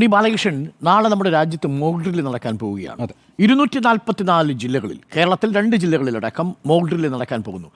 ഉണ്ണി ബാലകൃഷ്ണൻ നാളെ നമ്മുടെ രാജ്യത്ത് ഡ്രില്ല് നടക്കാൻ പോവുകയാണ്. ഇരുന്നൂറ്റി നാൽപ്പത്തിനാല് ജില്ലകളിൽ കേരളത്തിൽ രണ്ട് ജില്ലകളിലടക്കം ഡ്രില്ല് നടക്കാൻ പോകുന്നു.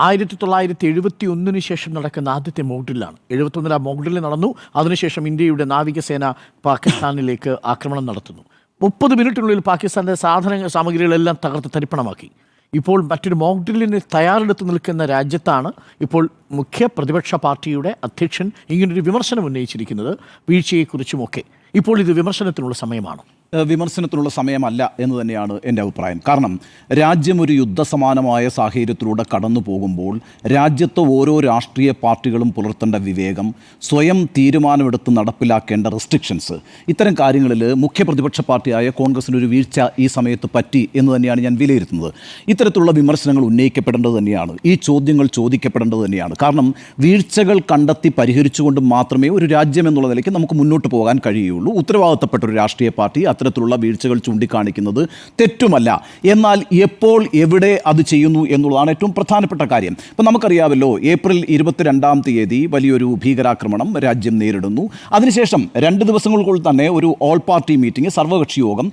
ആയിരത്തി തൊള്ളായിരത്തി എഴുപത്തി ഒന്നിന് ശേഷം നടക്കുന്ന ആദ്യത്തെ മോക്ക് ഡ്രില്ലാണ്. എഴുപത്തൊന്നിൽ ആ ഡ്രില്ല് നടന്നു. അതിനുശേഷം ഇന്ത്യയുടെ നാവികസേന പാകിസ്ഥാനിലേക്ക് ആക്രമണം നടത്തുന്നു. മുപ്പത് മിനിറ്റിനുള്ളിൽ പാകിസ്ഥാന്റെ സാധന സാമഗ്രികളെല്ലാം തകർത്ത് തരിപ്പണമാക്കി. ഇപ്പോൾ മറ്റൊരു മോക്ക് ഡ്രില്ലിന് തയ്യാറെടുത്ത് നിൽക്കുന്ന രാജ്യത്താണ് ഇപ്പോൾ മുഖ്യ പ്രതിപക്ഷ പാർട്ടിയുടെ അധ്യക്ഷൻ. ഇങ്ങനൊരു വിമർശനം ഉന്നയിച്ചിരിക്കുന്നത് വീഴ്ചയെക്കുറിച്ചുമൊക്കെ. ഇപ്പോൾ ഇത് വിമർശനത്തിനുള്ള സമയമാണ്. വിമർശനത്തിനുള്ള സമയമല്ല എന്ന് തന്നെയാണ് എന്റെ അഭിപ്രായം. കാരണം രാജ്യം ഒരു യുദ്ധസമാനമായ സാഹചര്യത്തിലൂടെ കടന്നു പോകുമ്പോൾ രാജ്യത്തെ ഓരോ രാഷ്ട്രീയ പാർട്ടികളും പുലർത്തേണ്ട വിവേകം സ്വയം തീരുമാനമെടുത്ത് നടപ്പിലാക്കേണ്ട റെസ്ട്രിക്ഷൻസ് ഇത്തരം കാര്യങ്ങളിൽ മുഖ്യ പ്രതിപക്ഷ പാർട്ടിയായ കോൺഗ്രസിന് ഒരു വീഴ്ച ഈ സമയത്ത് പറ്റി എന്ന് തന്നെയാണ് ഞാൻ വിലയിരുത്തുന്നത്. ഇത്തരത്തിലുള്ള വിമർശനങ്ങൾ ഉന്നയിക്കപ്പെടേണ്ടത് തന്നെയാണ്. ഈ ചോദ്യങ്ങൾ ചോദിക്കപ്പെടേണ്ടത് തന്നെയാണ്. കാരണം വീഴ്ചകൾ കണ്ടെത്തി പരിഹരിച്ചുകൊണ്ട് മാത്രമേ ഒരു രാജ്യം എന്നുള്ള നിലയ്ക്ക് നമുക്ക് മുന്നോട്ട് പോകാൻ കഴിയുള്ളൂ. ഉത്തരവാദിത്തപ്പെട്ട ഒരു രാഷ്ട്രീയ പാർട്ടി അത്തരത്തിലുള്ള വീഴ്ചകൾ ചൂണ്ടിക്കാണിക്കുന്നത് തെറ്റുമല്ല. എന്നാൽ എപ്പോൾ എവിടെ അത് ചെയ്യുന്നു എന്നുള്ളതാണ് ഏറ്റവും പ്രധാനപ്പെട്ട കാര്യം. ഇപ്പം നമുക്കറിയാമല്ലോ ഏപ്രിൽ ഇരുപത്തിരണ്ടാം തീയതി വലിയൊരു ഭീകരാക്രമണം രാജ്യം നേരിടുന്നു. അതിനുശേഷം രണ്ട് ദിവസങ്ങൾക്കുള്ളിൽ തന്നെ ഒരു ഓൾ പാർട്ടി മീറ്റിംഗ് സർവകക്ഷി യോഗം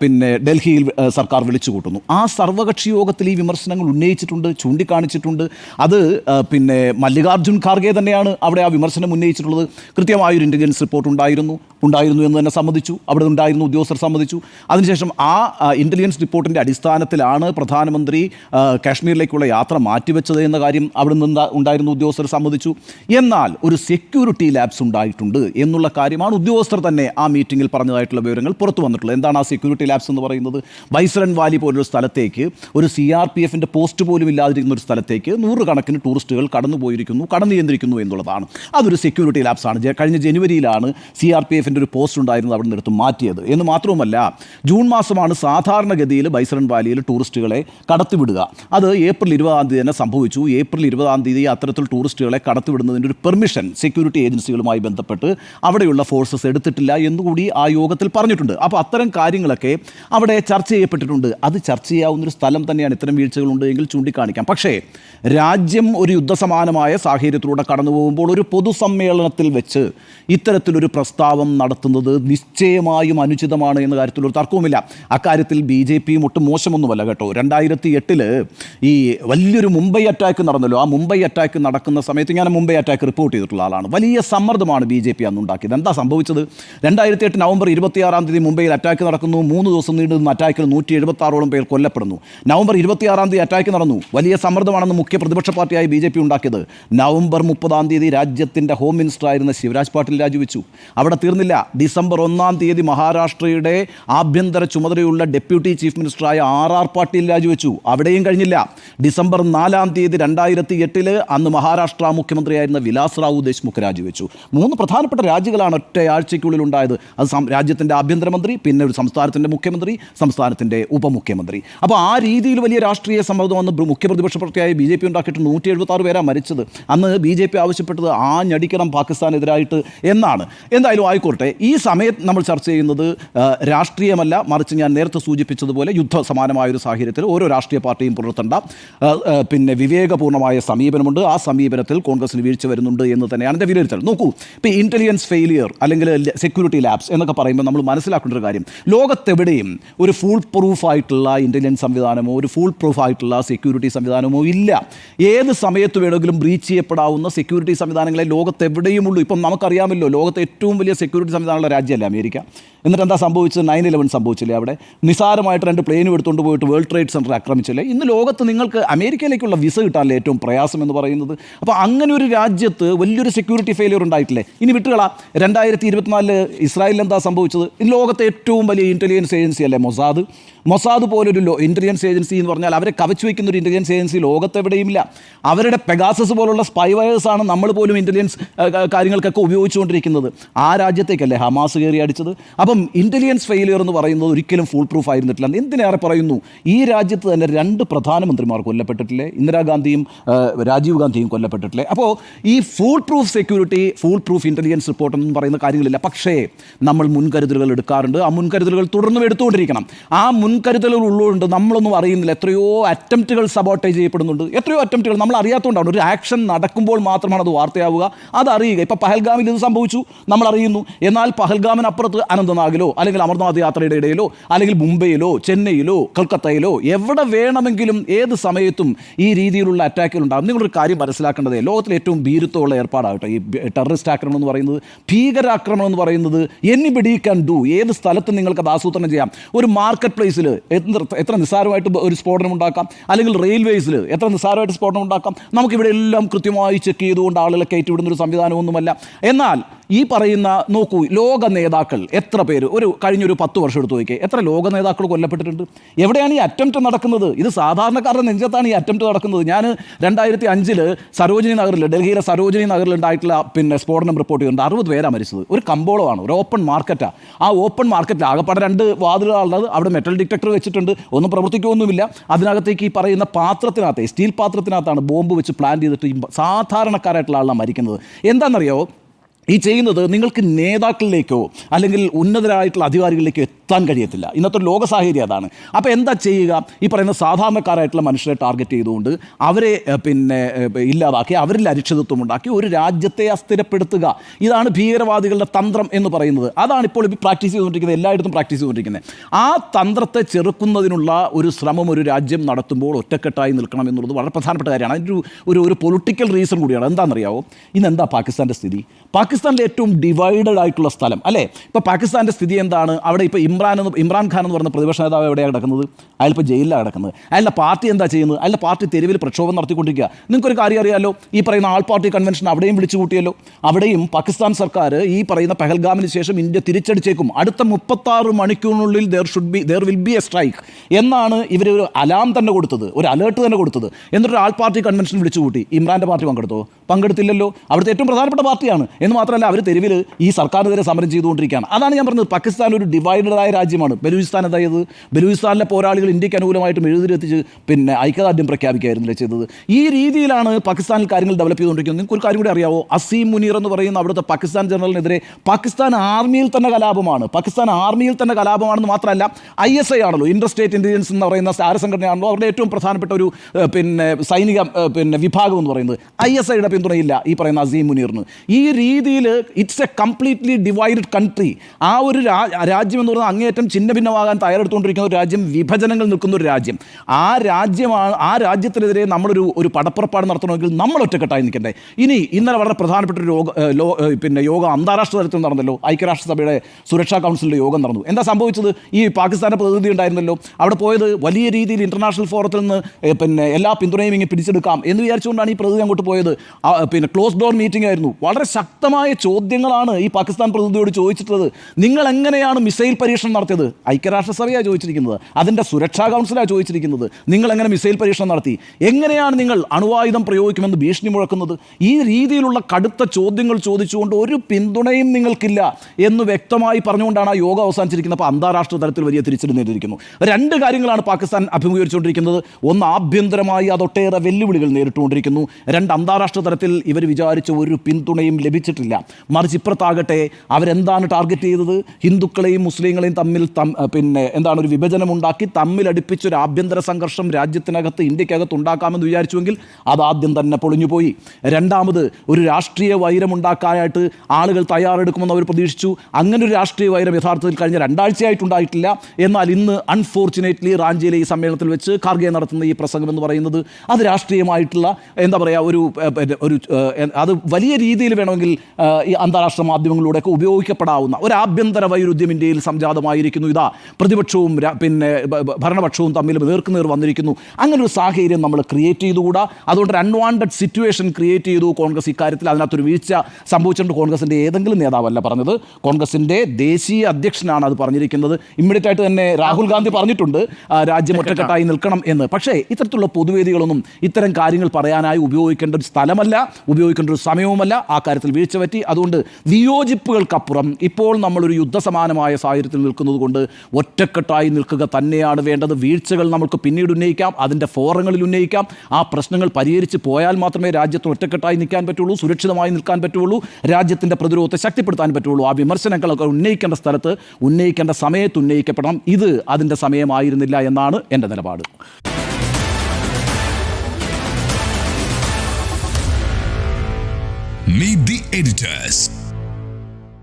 പിന്നെ ഡൽഹിയിൽ സർക്കാർ വിളിച്ചു കൂട്ടുന്നു ആ സർവകക്ഷി യോഗത്തിൽ ഈ വിമർശനങ്ങൾ ഉന്നയിച്ചിട്ടുണ്ട് ചൂണ്ടിക്കാണിച്ചിട്ടുണ്ട്. അത് പിന്നെ മല്ലികാർജുൻ ഖാർഗെ തന്നെയാണ് അവിടെ ആ വിമർശനം ഉന്നയിച്ചിട്ടുള്ളത്. കൃത്യമായൊരു ഇന്റലിജൻസ് റിപ്പോർട്ട് ഉണ്ടായിരുന്നു ഉണ്ടായിരുന്നു എന്ന് തന്നെ സമ്മതിച്ചു. അവിടെ ഉണ്ടായിരുന്ന ഉദ്യോഗസ്ഥർ സമ്മതിച്ചു. അതിനുശേഷം ആ ഇന്റലിജൻസ് റിപ്പോർട്ടിന്റെ അടിസ്ഥാനത്തിലാണ് പ്രധാനമന്ത്രി കാശ്മീരിലേക്കുള്ള യാത്ര മാറ്റിവെച്ചത് എന്ന കാര്യം അവിടെ നിന്ന് ഉണ്ടായിരുന്ന ഉദ്യോഗസ്ഥർ സമ്മതിച്ചു. എന്നാൽ ഒരു സെക്യൂരിറ്റി ലാബ്സ് ഉണ്ടായിട്ടുണ്ട് എന്നുള്ള കാര്യമാണ് ഉദ്യോഗസ്ഥർ തന്നെ ആ മീറ്റിംഗിൽ പറഞ്ഞതായിട്ടുള്ള വിവരങ്ങൾ പുറത്തു വന്നിട്ടുള്ളത്. എന്താണ് ആ സെക്യൂരിറ്റി ലാബ്സ് എന്ന് പറയുന്നത്? ബൈസറൻ വാലി പോലൊരു സ്ഥലത്തേക്ക് ഒരു സി ആർ പി എഫിന്റെ പോസ്റ്റ് പോലും ഇല്ലാതിരിക്കുന്ന ഒരു സ്ഥലത്തേക്ക് നൂറുകണക്കിന് ടൂറിസ്റ്റുകൾ കടന്നു പോയിരിക്കുന്നു കടന്നു ചെന്നിരിക്കുന്നു എന്നുള്ളതാണ്. അതൊരു സെക്യൂരിറ്റി ലാബ്സ് ആണ്. കഴിഞ്ഞ ജനുവരിയിലാണ് സി ആർ പി എഫിന്റെ ഒരു പോസ്റ്റ് ഉണ്ടായിരുന്നത് അവിടെ നിന്ന് എടുത്ത് മാറ്റിയത്. എന്ന് മാത്രവുമല്ല ജൂൺ മാസമാണ് സാധാരണഗതിയിൽ ബൈസറൻ വാലിയിൽ ടൂറിസ്റ്റുകളെ കടത്തിവിടുക. അത് ഏപ്രിൽ ഇരുപതാം തീയതി തന്നെ സംഭവിച്ചു. ഏപ്രിൽ ഇരുപതാം തീയതി അത്തരത്തിൽ ടൂറിസ്റ്റുകളെ കടത്തിവിടുന്നതിന്റെ ഒരു പെർമിഷൻ സെക്യൂരിറ്റി ഏജൻസികളുമായി ബന്ധപ്പെട്ട് അവിടെയുള്ള ഫോഴ്സസ് എടുത്തിട്ടില്ല എന്നുകൂടി ആ യോഗത്തിൽ പറഞ്ഞിട്ടുണ്ട്. അപ്പോൾ അത്തരം കാര്യങ്ങളൊക്കെ അവിടെ ചർച്ച ചെയ്യപ്പെട്ടിട്ടുണ്ട്. അത് ചർച്ച ചെയ്യാവുന്ന ഒരു സ്ഥലം തന്നെയാണ്. ഇത്തരം വീഴ്ചകളുണ്ട് എങ്കിൽ ചൂണ്ടിക്കാണിക്കാം. പക്ഷേ രാജ്യം ഒരു യുദ്ധസമാനമായ സാഹചര്യത്തിലൂടെ കടന്നു പോകുമ്പോൾ ഒരു പൊതുസമ്മേളനത്തിൽ വെച്ച് ഇത്തരത്തിലൊരു പ്രസ്താവം നടത്തുന്നത് നിശ്ചയമായും അനുചിതമാണ് എന്ന കാര്യത്തിൽ ഒരു തർക്കവുമില്ല. അക്കാര്യത്തിൽ ബി ജെ പിയും ഒട്ടും മോശമൊന്നുമല്ല കേട്ടോ. രണ്ടായിരത്തി എട്ടിൽ ഈ വലിയൊരു മുംബൈ അറ്റാക്ക് നടന്നല്ലോ. ആ മുംബൈ അറ്റാക്ക് നടക്കുന്ന സമയത്ത് ഞാൻ മുംബൈ അറ്റാക്ക് റിപ്പോർട്ട് ചെയ്തിട്ടുള്ള ആളാണ്. വലിയ സമ്മർദ്ദമാണ് ബി ജെ പി അന്ന് ഉണ്ടാക്കിയത്. എന്താ സംഭവിച്ചത്? രണ്ടായിരത്തി എട്ട് നവംബർ ഇരുപത്തിയാറാം തീയതി മുംബൈയിൽ അറ്റാക്ക് നടക്കുന്നു. മൂന്ന് ദിവസം നീണ്ടുന്ന അറ്റാക്കിൽ നൂറ്റി എഴുപത്തി ആറോളം പേർ കൊല്ലപ്പെടുന്നു. നവംബർ ഇരുപത്തിയാറാം തീയതി അറ്റാക്ക് നടന്നു. വലിയ സമ്മർദ്ദമാണെന്ന് മുഖ്യ പ്രതിപക്ഷ പാർട്ടിയായി ബി ജെ പി ഉണ്ടാക്കിയത്. നവംബർ മുപ്പതാം തീയതി രാജ്യത്തിന്റെ ഹോം മിനിസ്റ്റർ ആയിരുന്ന ശിവരാജ് പാട്ടീൽ രാജിവെച്ചു. അവിടെ തീർന്നില്ല. ഡിസംബർ ഒന്നാം തീയതി മഹാരാഷ്ട്രയുടെ ആഭ്യന്തര ചുമതലയുള്ള ഡെപ്യൂട്ടി ചീഫ് മിനിസ്റ്ററായ ആർ ആർ പാട്ടീൽ രാജിവെച്ചു. അവിടെയും കഴിഞ്ഞില്ല. ഡിസംബർ നാലാം തീയതി രണ്ടായിരത്തി എട്ടിൽ അന്ന് മഹാരാഷ്ട്ര മുഖ്യമന്ത്രിയായിരുന്ന വിലാസ് റാവു ദേശ്മുഖ് രാജിവെച്ചു. മൂന്ന് പ്രധാനപ്പെട്ട രാജികളാണ് ഒറ്റ ആഴ്ചയ്ക്കുള്ളിൽ ഉണ്ടായത്. അത് രാജ്യത്തിന്റെ ആഭ്യന്തരമന്ത്രി പിന്നെ ഒരു സംസ്ഥാനത്തിന്റെ മുഖ്യമന്ത്രി സംസ്ഥാനത്തിന്റെ ഉപമുഖ്യമന്ത്രി. അപ്പോൾ ആ രീതിയിൽ വലിയ രാഷ്ട്രീയ സമ്മർദ്ദം അന്ന് മുഖ്യപ്രതിപക്ഷ മുഖ്യ പ്രതിപക്ഷ പാർട്ടിയായ ബി ജെ പി ഉണ്ടാക്കിയിട്ട് നൂറ്റി എഴുപത്താറ് പേരാണ് മരിച്ചത്. അന്ന് ബി ജെ പി ആവശ്യപ്പെട്ടത് ആ ഞടിക്കണം പാകിസ്ഥാനെതിരായിട്ട് എന്നാണ്. എന്തായാലും ആയിക്കോട്ടെ ഈ സമയത്ത് നമ്മൾ ചർച്ച ചെയ്യുന്നത് രാഷ്ട്രീയമല്ല. മറിച്ച് ഞാൻ നേരത്തെ സൂചിപ്പിച്ചതുപോലെ യുദ്ധ സമാനമായ ഒരു സാഹചര്യത്തിൽ ഓരോ രാഷ്ട്രീയ പാർട്ടിയും പുലർത്തേണ്ട പിന്നെ വിവേകപൂർണമായ സമീപനമുണ്ട്. ആ സമീപനത്തിൽ കോൺഗ്രസിന് വീഴ്ച വരുന്നുണ്ട് എന്ന് തന്നെയാണ് എന്റെ വിലയിരുത്തൽ. നോക്കൂ ഇപ്പോൾ ഇന്റലിജൻസ് ഫെയിലിയർ അല്ലെങ്കിൽ സെക്യൂരിറ്റി ലാബ്സ് എന്നൊക്കെ പറയുമ്പോൾ നമ്മൾ മനസ്സിലാക്കേണ്ട ഒരു കാര്യം. ലോകത്തെവിടെയും ഒരു ഫുൾ പ്രൂഫ് ആയിട്ടുള്ള ഇന്റലിജൻസ് സംവിധാനമോ ഒരു ഫുൾ പ്രൂഫ് ആയിട്ടുള്ള സെക്യൂരിറ്റി സംവിധാനമോ ഇല്ല. ഏത് സമയത്ത് വേണമെങ്കിലും ബ്രീച്ച് ചെയ്യപ്പെടാവുന്ന സെക്യൂരിറ്റി സംവിധാനങ്ങളെ ലോകത്തെവിടെയുമുള്ളൂ ഇപ്പം നമുക്കറിയാമല്ലോ ലോകത്തെ ഏറ്റവും വലിയ സെക്യൂരിറ്റി സംവിധാനമുള്ള രാജ്യമല്ലേ അമേരിക്ക. എന്നിട്ട് എന്താ സംഭവിച്ചത് നയൻ ഇലവൻ സംഭവിച്ചില്ലേ അവിടെ? നിസാരമായിട്ട് രണ്ട് പ്ലെയിനും എടുത്തുകൊണ്ട് പോയിട്ട് വേൾഡ് ട്രേഡ് സെന്റർ ആക്രമിച്ചില്ലേ? ഇന്ന് ലോകത്ത് നിങ്ങൾക്ക് അമേരിക്കയിലേക്കുള്ള വിസ കിട്ടാനല്ലേ ഏറ്റവും പ്രയാസം എന്ന് പറയുന്നത്? അപ്പോൾ അങ്ങനെ ഒരു രാജ്യത്ത് വലിയൊരു സെക്യൂരിറ്റി ഫെയിലിയർ ഉണ്ടായിട്ടില്ലേ? ഇനി വിട്ടുകളാ. രണ്ടായിരത്തി ഇരുപത്തിനാലിൽ ഇസ്രായേലിൽ എന്താ സംഭവിച്ചത്? ലോകത്തെ ഏറ്റവും വലിയ ഇന്റലിജൻസ് ഏജൻസി അല്ലേ മൊസാദ്? മൊസാദ് പോലൊരു ലോ ഇന്റലിജൻസ് ഏജൻസി എന്ന് പറഞ്ഞാൽ അവരെ കവച്ചു വയ്ക്കുന്ന ഒരു ഇന്റലിജൻസ് ഏജൻസി ലോകത്തെവിടെയുമില്ല അവരുടെ പെഗാസസ് പോലുള്ള സ്പൈവയേഴ്സാണ് നമ്മൾ പോലും ഇന്റലിജൻസ് കാര്യങ്ങൾക്കൊക്കെ ഉപയോഗിച്ചുകൊണ്ടിരിക്കുന്നത്. ആ രാജ്യത്തേക്കല്ലേ ഹമാസ് കയറി അടിച്ചത്? അപ്പം ഇന്റലിജൻസ് ഫെയിലിയർ എന്ന് പറയുന്നത് ഒരിക്കലും ഫുൾ പ്രൂഫ് ആയിരുന്നിട്ടില്ല എന്തിനേറെ പറയുന്നു? ഈ രാജ്യത്ത് തന്നെ രണ്ട് പ്രധാനമന്ത്രിമാർ കൊല്ലപ്പെട്ടിട്ടില്ലേ? ഇന്ദിരാഗാന്ധിയും രാജീവ് ഗാന്ധിയും കൊല്ലപ്പെട്ടിട്ടില്ലേ? അപ്പോൾ ഈ foolproof security foolproof intelligence report എന്ന് പറയുന്ന കാര്യങ്ങളില്ല. പക്ഷേ നമ്മൾ മുൻകരുതലുകൾ എടുക്കാറുണ്ട്. ആ മുൻകരുതലുകൾ തുടർന്നും എടുത്തുകൊണ്ടിരിക്കണം. ആ മുൻകരുതലുകൾ ഉള്ളതുകൊണ്ട് നമ്മളൊന്നും അറിയുന്നില്ല. എത്രയോ അറ്റംപ്റ്റുകൾ സബോട്ടേജ് ചെയ്യപ്പെടുന്നുണ്ട്. എത്രയോ അറ്റംപ്റ്റുകൾ നമ്മൾ അറിയാത്തതുകൊണ്ടാണ്. ഒരു ആക്ഷൻ നടക്കുമ്പോൾ മാത്രമാണ് അത് വാർത്തയാവുക. അത് അറിയുക. ഇപ്പോൾ പഹൽഗാമിൽ ഇത് സംഭവിച്ചു. നമ്മൾ അറിയുന്നു. എന്നാൽ പഹൽഗാമിനപ്പുറത്ത് അനന്തനാഗിലോ അല്ലെങ്കിൽ അമർനാഥ് യാത്രയുടെ ഇടയിലോ അല്ലെങ്കിൽ മുംബൈയിലോ ചെന്നൈയിലോ കൊൽക്കത്തയിലോ എവിടെ വേണമെങ്കിലും ഏത് സമയത്തും ഈ രീതിയിലുള്ള അറ്റാക്കുകൾ ഉണ്ടാകും നിങ്ങളൊരു കാര്യം മനസ്സിലാക്കേണ്ടത് ലോകത്തിലെ ഏറ്റവും ഭീരുത്വമുള്ള ഏർപ്പാടാകട്ടെ ഈ ടെററിസ്റ്റ് ആക്രമണം എന്ന് പറയുന്നത് ഭീകരാക്രമണം എന്ന് പറയുന്നത് എനിബഡി ക്യാൻ ഡു ഏത് സ്ഥലത്തും നിങ്ങൾക്ക് അത് ആസൂത്രണം ചെയ്യാം. ഒരു മാർക്കറ്റ് പ്ലേസിൽ എത്ര എത്ര നിസ്സാരമായിട്ട് ഒരു സ്ഫോടനം ഉണ്ടാക്കാം അല്ലെങ്കിൽ റെയിൽവേസിൽ എത്ര നിസ്സാരമായിട്ട് സ്ഫോടനം ഉണ്ടാക്കാം. നമുക്കിവിടെ എല്ലാം കൃത്യമായി ചെക്ക് ചെയ്തുകൊണ്ട് ആളുകളെ കയറ്റിവിടുന്ന ഒരു സംവിധാനമൊന്നുമല്ല. എന്നാൽ ഈ പറയുന്ന നോക്കൂ ലോക നേതാക്കൾ. എത്ര പേര്? ഒരു കഴിഞ്ഞൊരു പത്ത് വർഷം എടുത്തു നോക്കിയേ. എത്ര ലോക നേതാക്കൾ കൊല്ലപ്പെട്ടിട്ടുണ്ട്? എവിടെയാണ് ഈ അറ്റംപ്റ്റ് നടക്കുന്നത്? ഇത് സാധാരണക്കാരുടെ നെഞ്ചത്താണ് ഈ അറ്റംപ്റ്റ് നടക്കുന്നത്. ഞാൻ രണ്ടായിരത്തി അഞ്ചിൽ സരോജിനി നഗറിൽ ഡൽഹിയിലെ സരോജിനി നഗറിൽ ഉണ്ടായിട്ടുള്ള പിന്നെ സ്ഫോടനം റിപ്പോർട്ട് ചെയ്യുന്നുണ്ട് അറുപത് പേരാണ് മരിച്ചത്. ഒരു കമ്പോളമാണ് ഒരു ഓപ്പൺ മാർക്കറ്റാണ് ആ. ഓപ്പൺ മാർക്കറ്റിൽ ആകെപ്പാടെ രണ്ട് വാതിലുകളുള്ളത് അവിടെ മെറ്റൽ ഡിറ്റക്ടർ വെച്ചിട്ടുണ്ട്. ഒന്നും പ്രവർത്തിക്കുകയൊന്നുമില്ല അതിനകത്തേക്ക് ഈ പറയുന്ന പാത്രത്തിനകത്ത് സ്റ്റീൽ പാത്രത്തിനകത്താണ് ബോംബ് വെച്ച് പ്ലാൻ ചെയ്തിട്ട് സാധാരണക്കാരായിട്ടുള്ള ആളാണ് മരിക്കുന്നത്. എന്താണെന്നറിയോ ഈ ചെയ്യുന്നത് നിങ്ങൾക്ക് നേതാക്കളിലേക്കോ അല്ലെങ്കിൽ ഉന്നതരായിട്ടുള്ള അധികാരികളിലേക്കോ എത്താൻ കഴിയത്തില്ല. ഇന്നത്തെ ലോക സാഹചര്യം അതാണ്. അപ്പോൾ എന്താ ചെയ്യുക? ഈ പറയുന്ന സാധാരണക്കാരായിട്ടുള്ള മനുഷ്യരെ ടാർഗറ്റ് ചെയ്തുകൊണ്ട് അവരെ പിന്നെ ഇല്ലാതാക്കി അവരിൽ അരിക്ഷിതത്വം ഉണ്ടാക്കി ഒരു രാജ്യത്തെ അസ്ഥിരപ്പെടുത്തുക. ഇതാണ് ഭീകരവാദികളുടെ തന്ത്രം എന്ന് പറയുന്നത്. അതാണ് ഇപ്പോൾ പ്രാക്ടീസ് ചെയ്തുകൊണ്ടിരിക്കുന്നത് എല്ലായിടത്തും പ്രാക്ടീസ് ചെയ്തുകൊണ്ടിരിക്കുന്നത്. ആ തന്ത്രത്തെ ചെറുക്കുന്നതിനുള്ള ഒരു ശ്രമം ഒരു രാജ്യം നടത്തുമ്പോൾ ഒറ്റക്കെട്ടായി നിൽക്കണം എന്നുള്ളത് വളരെ പ്രധാനപ്പെട്ട കാര്യമാണ്. അതിന്റെ ഒരു ഒരു പൊളിറ്റിക്കൽ റീസൺ കൂടിയാണ്. എന്താണെന്നറിയാവോ? ഇന്ന് എന്താ പാകിസ്ഥാന്റെ സ്ഥിതി? പാകിസ്ഥാനിലെ ഏറ്റവും ഡിവൈഡഡ് ആയിട്ടുള്ള സ്ഥലം അല്ലേ? ഇപ്പോൾ പാകിസ്ഥാന്റെ സ്ഥിതി എന്താണ്? അവിടെ ഇപ്പോൾ ഇമ്രാൻ എന്ന് ഇമ്രാൻ ഖാൻ എന്ന് പറയുന്ന പ്രതിപക്ഷ നേതാവ് എവിടെയാണ് കിടക്കുന്നത്? അയാൾ ഇപ്പോൾ ജയിലിലാണ് കിടക്കുന്നത്. അയാളുടെ പാർട്ടി എന്താ ചെയ്യുന്നത്? അയാളുടെ പാർട്ടി തെരുവിൽ പ്രക്ഷോഭം നടത്തിക്കൊണ്ടിരിക്കുക. നിങ്ങൾക്കൊരു കാര്യം അറിയാമല്ലോ ഈ പറയുന്ന ആൾ പാർട്ടി കൺവെൻഷൻ അവിടെയും വിളിച്ചു കൂട്ടിയല്ലോ. അവിടെയും പാകിസ്ഥാൻ സർക്കാർ ഈ പറയുന്ന പെഹൽഗാമിന് ശേഷം ഇന്ത്യ തിരിച്ചടിച്ചേക്കും. അടുത്ത മുപ്പത്താറ് മണിക്കൂറിനുള്ളിൽ there should be there will be a strike എന്നാണ് ഇവർ ഒരു അലാം തന്നെ കൊടുത്തത്. ഒരു അലേർട്ട് തന്നെ കൊടുത്തത്. എന്നിട്ട് ആൾ പാർട്ടി കൺവെൻഷൻ വിളിച്ചു കൂട്ടി. ഇമ്രാന്റെ പാർട്ടി പങ്കെടുത്തോ? പങ്കെടുത്തില്ലല്ലോ. അവിടുത്തെ ഏറ്റവും പ്രധാനപ്പെട്ട പാർട്ടിയാണ്. എന്ന് മാത്രമല്ല അവർ തെരുവിൽ ഈ സർക്കാരിനെതിരെ സമരം ചെയ്തുകൊണ്ടിരിക്കുകയാണ്. അതാണ് ഞാൻ പറഞ്ഞത്. പാകിസ്ഥാൻ ഒരു ഡിവൈഡഡായ രാജ്യമാണ്. ബലൂചിസ്ഥാൻ അതായത് ബലൂചിസ്ഥാനിലെ പോരാളികൾ ഇന്ത്യയ്ക്ക് അനുകൂലമായിട്ടും എഴുതിരെത്തിച്ച് പിന്നെ ഐക്യദാർഢ്യം പ്രഖ്യാപിക്കുകയായിരുന്നില്ല ചെയ്തത്? ഈ രീതിയിലാണ് പാകിസ്ഥാനിൽ കാര്യങ്ങൾ ഡെവലപ്പ് ചെയ്തുകൊണ്ടിരിക്കുന്നത്. നിങ്ങൾക്ക് ഒരു കാര്യം കൂടി അറിയാവോ? അസീം മുനീർ എന്ന് പറയുന്ന അവിടുത്തെ പാകിസ്ഥാൻ ജനറലിനെതിരെ പാകിസ്ഥാൻ ആർമിയിൽ തന്നെ കലാപമാണ്. പാകിസ്ഥാൻ ആർമിയിൽ തന്നെ കലാപമാണെന്ന് മാത്രമല്ല ഐ എസ് ഐ ആണല്ലോ ഇന്റർ സ്റ്റേറ്റ് ഇന്റലിജൻസ് എന്ന് പറയുന്ന ചാര സംഘടനയാണല്ലോ അവരുടെ ഏറ്റവും പ്രധാനപ്പെട്ട ഒരു പിന്നെ സൈനിക പിന്നെ വിഭാഗം എന്ന് പറയുന്നത്. ഐ എസ് ഐയുടെ പിന്തുണയില്ല ഈ പറയുന്ന അസീം മുനീറിന്. ഈ രീതിയിൽ it's a completely divided country ആ ഒരു രാജ്യം എന്ന് പറയുന്നത് അങ്ങേയറ്റം ഛിന്ന ഭിന്നമാകാൻ തയ്യാറെടുത്തുകൊണ്ടിരിക്കുന്ന ഒരു രാജ്യം വിഭജനങ്ങൾ നിൽക്കുന്ന ഒരു രാജ്യം. ആ രാജ്യമാണ് ആ രാജ്യത്തിനെതിരെ നമ്മളൊരു ഒരു പടപ്പുറപ്പാട് നടത്തണമെങ്കിൽ നമ്മൾ ഒറ്റക്കെട്ടായി നിൽക്കണ്ടേ. ഇനി ഇന്നലെ വളരെ പ്രധാനപ്പെട്ട ഒരു യോഗ പിന്നെ യോഗ അന്താരാഷ്ട്ര തലത്തിൽ നടന്നല്ലോ. ഐക്യരാഷ്ട്രസഭയുടെ സുരക്ഷാ കൗൺസിലിന്റെ യോഗം നടന്നു. എന്താ സംഭവിച്ചത്? ഈ പാകിസ്ഥാന്റെ പ്രതിനിധി ഉണ്ടായിരുന്നല്ലോ. അവിടെ പോയത് വലിയ രീതിയിൽ ഇന്റർനാഷണൽ ഫോറത്തിൽ നിന്ന് പിന്നെ എല്ലാ പിന്തുണയും ഇങ്ങനെ പിടിച്ചെടുക്കാം എന്ന് വിചാരിച്ചുകൊണ്ടാണ് ഈ പ്രതിനിധി അങ്ങോട്ട് പോയത്. പിന്നെ ക്ലോസ് ഡോർ മീറ്റിംഗ് ആയിരുന്നു. വളരെ ശക്തമായ ചോദ്യങ്ങളാണ് ഈ പാകിസ്ഥാൻ പ്രതിനിധിയോട് ചോദിച്ചിട്ടുള്ളത്. നിങ്ങൾ എങ്ങനെയാണ് മിസൈൽ പരീക്ഷണം നടത്തിയത്? ഐക്യരാഷ്ട്രസഭയാണ് ചോദിച്ചിരിക്കുന്നത്. അതിന്റെ സുരക്ഷാ കൗൺസിലാണ് ചോദിച്ചിരിക്കുന്നത്. നിങ്ങൾ എങ്ങനെ മിസൈൽ പരീക്ഷണം നടത്തി? എങ്ങനെയാണ് നിങ്ങൾ അണുവായുധം പ്രയോഗിക്കുമെന്ന് ഭീഷണി മുഴക്കുന്നത്? ഈ രീതിയിലുള്ള കടുത്ത ചോദ്യങ്ങൾ ചോദിച്ചുകൊണ്ട് ഒരു പിന്തുണയും നിങ്ങൾക്കില്ല എന്ന് വ്യക്തമായി പറഞ്ഞുകൊണ്ടാണ് ആ യോഗം അവസാനിച്ചിരിക്കുന്നത്. അപ്പോൾ അന്താരാഷ്ട്ര തലത്തിൽ വലിയ തിരിച്ചടി നേരിട്ടിരിക്കുന്നു. രണ്ട് കാര്യങ്ങളാണ് പാകിസ്ഥാൻ അഭിമുഖീകരിച്ചുകൊണ്ടിരിക്കുന്നത്. ഒന്ന് ആഭ്യന്തരമായി അതൊട്ടേറെ വെല്ലുവിളികൾ നേരിട്ടുകൊണ്ടിരിക്കുന്നു. രണ്ട് അന്താരാഷ്ട്ര തലത്തിൽ ഇവർ വിചാരിച്ച ഒരു പിന്തുണയും ലഭിച്ചിട്ടില്ല. മറിച്ച് ഇപ്പുറത്താകട്ടെ അവരെന്താണ് ടാർഗറ്റ് ചെയ്തത്? ഹിന്ദുക്കളെയും മുസ്ലിങ്ങളെയും തമ്മിൽ പിന്നെ എന്താണ് ഒരു വിഭജനമുണ്ടാക്കി തമ്മിൽ ഒരു ആഭ്യന്തര സംഘർഷം രാജ്യത്തിനകത്ത് ഇന്ത്യക്കകത്ത് ഉണ്ടാക്കാമെന്ന് വിചാരിച്ചുവെങ്കിൽ അത് ആദ്യം തന്നെ പൊളിഞ്ഞുപോയി. രണ്ടാമത് ഒരു രാഷ്ട്രീയ വൈരമുണ്ടാക്കാനായിട്ട് ആളുകൾ തയ്യാറെടുക്കുമെന്ന് അവർ പ്രതീക്ഷിച്ചു. അങ്ങനെ ഒരു രാഷ്ട്രീയ വൈരം യഥാർത്ഥത്തിൽ കഴിഞ്ഞ രണ്ടാഴ്ചയായിട്ടുണ്ടായിട്ടില്ല. എന്നാൽ ഇന്ന് അൺഫോർച്ചുനേറ്റ്ലി റാഞ്ചിയിലെ ഈ സമ്മേളനത്തിൽ വെച്ച് ഖാർഗെ നടത്തുന്ന ഈ പ്രസംഗം എന്ന് പറയുന്നത് അത് രാഷ്ട്രീയമായിട്ടുള്ള എന്താ പറയുക ഒരു ഒരു അത് വലിയ രീതിയിൽ വേണമെങ്കിൽ ഈ അന്താരാഷ്ട്ര മാധ്യമങ്ങളിലൂടെയൊക്കെ ഉപയോഗിക്കപ്പെടാവുന്ന ഒരു ആഭ്യന്തര വൈരുദ്ധ്യം ഇന്ത്യയിൽ സംജാതമായിരിക്കുന്നു. ഇതാ പ്രതിപക്ഷവും പിന്നെ ഭരണപക്ഷവും തമ്മിൽ നേർക്കുനേർ വന്നിരിക്കുന്നു. അങ്ങനെ ഒരു സാഹചര്യം നമ്മൾ ക്രിയേറ്റ് ചെയ്തുകൂടാ? അതുകൊണ്ട് ഒരു അൺവാണ്ടഡ് സിറ്റുവേഷൻ ക്രിയേറ്റ് ചെയ്തു കോൺഗ്രസ് ഇക്കാര്യത്തിൽ. അതിനകത്തൊരു വീഴ്ച സംഭവിച്ചിട്ടുണ്ട്. കോൺഗ്രസിന്റെ ഏതെങ്കിലും നേതാവല്ല പറഞ്ഞത്. കോൺഗ്രസിന്റെ ദേശീയ അധ്യക്ഷനാണ് അത് പറഞ്ഞിരിക്കുന്നത്. ഇമ്മീഡിയറ്റ് ആയിട്ട് തന്നെ രാഹുൽ ഗാന്ധി പറഞ്ഞിട്ടുണ്ട് രാജ്യം ഒറ്റക്കെട്ടായി നിൽക്കണം എന്ന്. പക്ഷേ ഇത്തരത്തിലുള്ള പൊതുവേദികളൊന്നും ഇത്തരം കാര്യങ്ങൾ പറയാനായി ഉപയോഗിക്കേണ്ട ഒരു സ്ഥലമല്ല. കാലമല്ല ഉപയോഗിക്കേണ്ട ഒരു സമയവുമല്ല. ആ കാര്യത്തിൽ വീഴ്ച പറ്റി. അതുകൊണ്ട് വിയോജിപ്പുകൾക്കപ്പുറം ഇപ്പോൾ നമ്മളൊരു യുദ്ധസമാനമായ സാഹചര്യത്തിൽ നിൽക്കുന്നത് കൊണ്ട് ഒറ്റക്കെട്ടായി നിൽക്കുക തന്നെയാണ് വേണ്ടത്. വീഴ്ചകൾ നമുക്ക് പിന്നീട് ഉന്നയിക്കാം അതിന്റെ ഫോറങ്ങളിൽ ഉന്നയിക്കാം. ആ പ്രശ്നങ്ങൾ പരിഹരിച്ച് പോയാൽ മാത്രമേ രാജ്യത്തിന് ഒറ്റക്കെട്ടായി നിൽക്കാൻ പറ്റുള്ളൂ സുരക്ഷിതമായി നിൽക്കാൻ പറ്റുള്ളൂ രാജ്യത്തിന്റെ പ്രതിരോധത്തെ ശക്തിപ്പെടുത്താൻ പറ്റുള്ളൂ. ആ വിമർശനങ്ങളൊക്കെ ഉന്നയിക്കേണ്ട സ്ഥലത്ത് ഉന്നയിക്കേണ്ട സമയത്ത് ഉന്നയിക്കപ്പെടണം. ഇത് അതിന്റെ സമയമായിരുന്നില്ല എന്നാണ് എന്റെ നിലപാട്. Meet the editors.